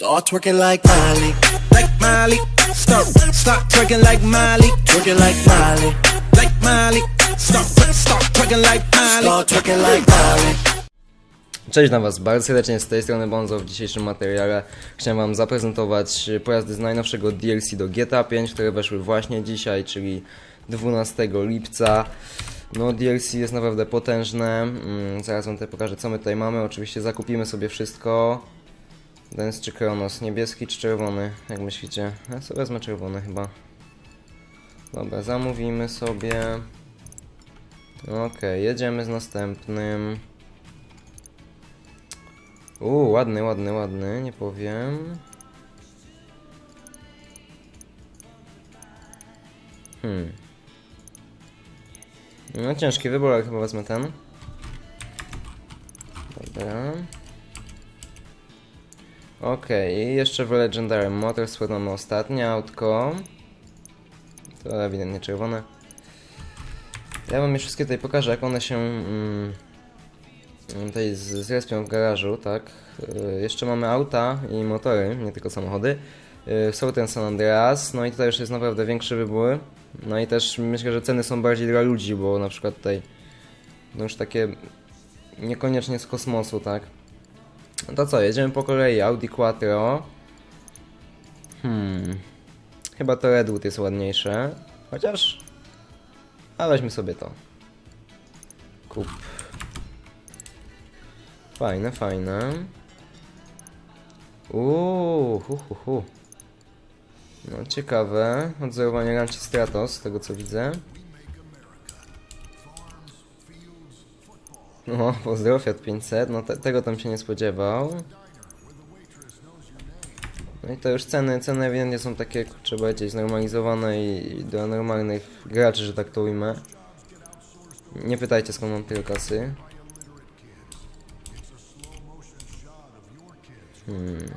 Start twerking like Miley, like Miley. Twerking like Miley, twerking like Miley, like Miley. Twerking like Miley. start twerking like Miley. Cześć na Was, bardzo serdecznie z tej strony Bonzo. W dzisiejszym materiale chciałem Wam zaprezentować pojazdy z najnowszego DLC do GTA 5, które weszły właśnie dzisiaj, czyli 12 lipca. No DLC jest naprawdę potężne, mm, zaraz Wam tutaj pokażę co my tutaj mamy. Oczywiście zakupimy sobie wszystko. Dens czy Kronos, niebieski czy czerwony, jak myślicie? Ja sobie wezmę czerwony chyba. Dobra, zamówimy sobie. Okej, jedziemy z następnym. Uuu, ładny, ładny, ładny, nie powiem. Hmm. No ciężki wybór, ale chyba wezmę ten. Dobra. Okej, i jeszcze w Legendary Motorsport mamy ostatnie autko. To ewidentnie czerwone. Ja wam już wszystkie tutaj pokażę, jak one się... Mm, tutaj zrespią w garażu, tak. Y, Jeszcze mamy auta i motory, nie tylko samochody. Y, Są ten San Andreas, no i tutaj już jest naprawdę większy wybór. No i też myślę, że ceny są bardziej dla ludzi, bo na przykład tutaj no już takie niekoniecznie z kosmosu, tak. No to co, jedziemy po kolei. Audi Quattro. Hmm. Chyba to Redwood jest ładniejsze. Chociaż... A weźmy sobie to. Kup. Fajne, fajne. Uuu, hu, hu, hu. No, ciekawe. Odzorowanie Ranci Stratos, z tego co widzę. No, pozdro Fiat 500. No, te, tego tam się nie spodziewał. No i to już ceny, ceny ewidentnie są takie, trzeba powiedzieć, znormalizowane i, i do normalnych graczy, że tak to ujmę. Nie pytajcie skąd mam tyle kasy. Hmm.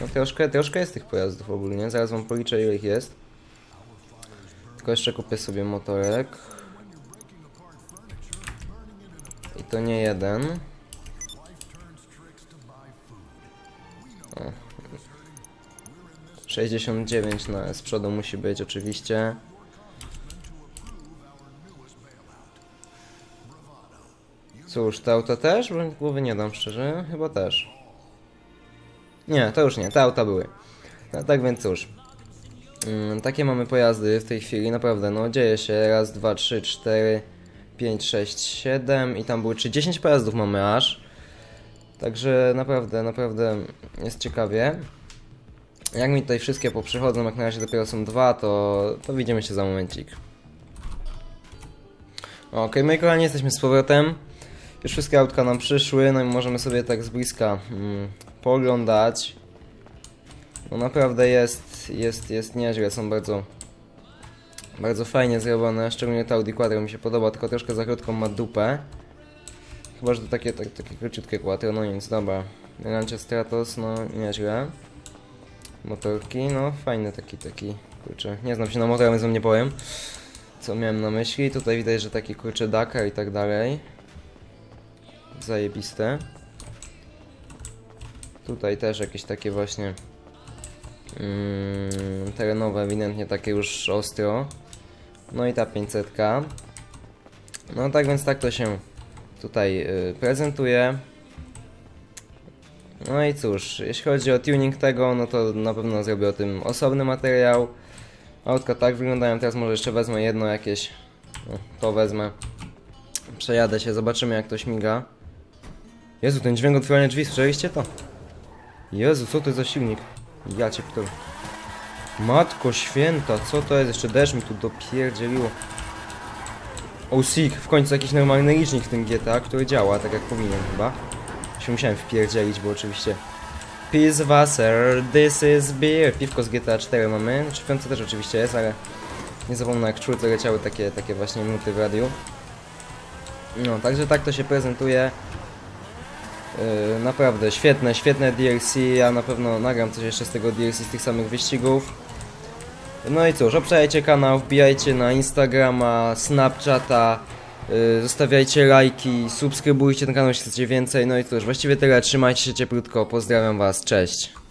No troszkę, troszkę jest tych pojazdów ogólnie, zaraz wam policzę ile ich jest. Tylko jeszcze kupię sobie motorek. I to nie jeden. O. 69 na, z przodu musi być oczywiście. Cóż, te auta też? Bo głowy nie dam szczerze, chyba też. Nie, to już nie, te auta były. No, tak więc cóż. Mm, takie mamy pojazdy w tej chwili, naprawdę, no dzieje się. Raz, dwa, trzy, cztery, pięć, sześć, siedem i tam były czy 10 pojazdów mamy aż. Także naprawdę, naprawdę jest ciekawie. Jak mi tutaj wszystkie poprzychodzą, jak na razie dopiero są dwa, to, to widzimy się za momencik. Okej, moi kochani, jesteśmy z powrotem. Już wszystkie autka nam przyszły, no i możemy sobie tak z bliska mm, pooglądać. No naprawdę jest, jest, jest nieźle, są bardzo, bardzo fajnie zrobione, szczególnie to Audi Quattro mi się podoba, tylko troszkę za krótką ma dupę. Chyba, że to takie, tak, takie króciutkie Quattro, no nic, dobra. Lancia Stratos, no nieźle. Motorki, no fajny taki, taki, kurczę, nie znam się na motorach, więc wam nie powiem. Co miałem na myśli, tutaj widać, że taki kurczę Dakar i tak dalej. Zajebiste. Tutaj też jakieś takie właśnie mm, terenowe, ewidentnie takie już ostro. No i ta 500. No tak więc tak to się tutaj y, prezentuje. No i cóż, jeśli chodzi o tuning tego, no to na pewno zrobię o tym osobny materiał. Autka tak wyglądają, teraz może jeszcze wezmę jedno jakieś, no, to wezmę. Przejadę się, zobaczymy jak to śmiga. Jezu, ten dźwięk otwierania drzwi, słyszeliście to? Jezu, co to za silnik? Ja cię pytam. Matko święta, co to jest? Jeszcze deszcz mi tu dopierdzieliło. Sick, w końcu jakiś normalny licznik w tym GTA, który działa tak jak powinien chyba. Się musiałem wpierdzielić, bo oczywiście... Peace Wasser, this is beer. Piwko z GTA 4 mamy, czy piątce też oczywiście jest, ale... Nie zapomnę jak czwórce leciały takie, takie właśnie minuty w radiu. No, także tak to się prezentuje. Yy, naprawdę świetne, świetne DLC. Ja na pewno nagram coś jeszcze z tego DLC, z tych samych wyścigów. No i cóż, obczajcie kanał, wbijajcie na Instagrama, Snapchata, Yy, zostawiajcie lajki, subskrybujcie ten kanał, jeśli chcecie więcej. No i cóż, właściwie tyle. Trzymajcie się cieplutko. Pozdrawiam Was. Cześć.